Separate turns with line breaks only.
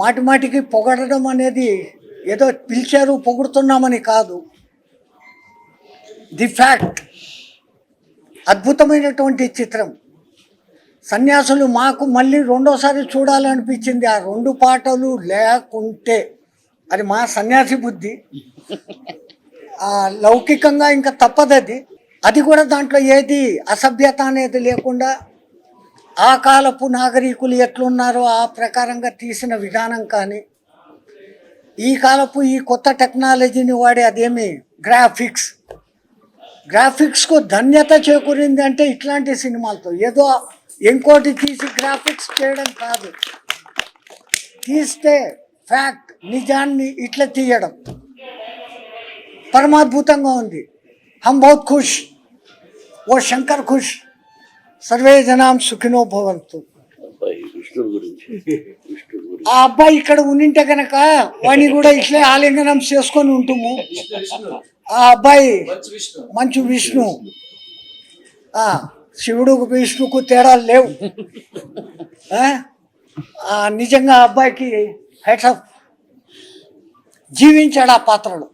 మాటి మాటికి పొగడడం అనేది ఏదో పిలిచారు పొగుడుతున్నామని కాదు. The fact. అద్భుతమైనటువంటి చిత్రం. సన్యాసులు మాకు మళ్ళీ రెండోసారి చూడాలనిపించింది. ఆ రెండు పాటలు లేకుంటే. అది మా సన్యాసి బుద్ధి. లౌకికంగా ఇంకా తప్పదది. అది కూడా దాంట్లో ఏది అసభ్యత అనేది లేకుండా ఆ కాలపు నాగరికులు ఎట్లున్నారో ఆ ప్రకారంగా తీసిన విధానం కానీ ఈ కాలపు ఈ కొత్త టెక్నాలజీని వాడే అదేమి గ్రాఫిక్స్. గ్రాఫిక్స్కు ధన్యత చేకూరింది అంటే ఇట్లాంటి సినిమాలతో. ఏదో ఇంకోటి తీసి గ్రాఫిక్స్ చేయడం కాదు. తీస్తే ఫ్యాక్ట్ నిజాన్ని ఇట్లా తీయడం. పరమాద్భుతంగా ఉంది. హం బహుత్ ఖుష్ ఓ శంకర్ ఖుష్. సర్వే జనాం సుఖినో భవంతు. ఆ అబ్బాయి ఇక్కడ ఉండింటే కనుక వాడిని కూడా ఇట్లే ఆలింగనం చేసుకొని ఉంటుము. ఆ అబ్బాయి మంచు విష్ణు. ఆ, శివుడు విష్ణుకు తేడాలు లేవు. నిజంగా అబ్బాయికి హెడ్స్ జీవించాడు ఆ పాత్రలో.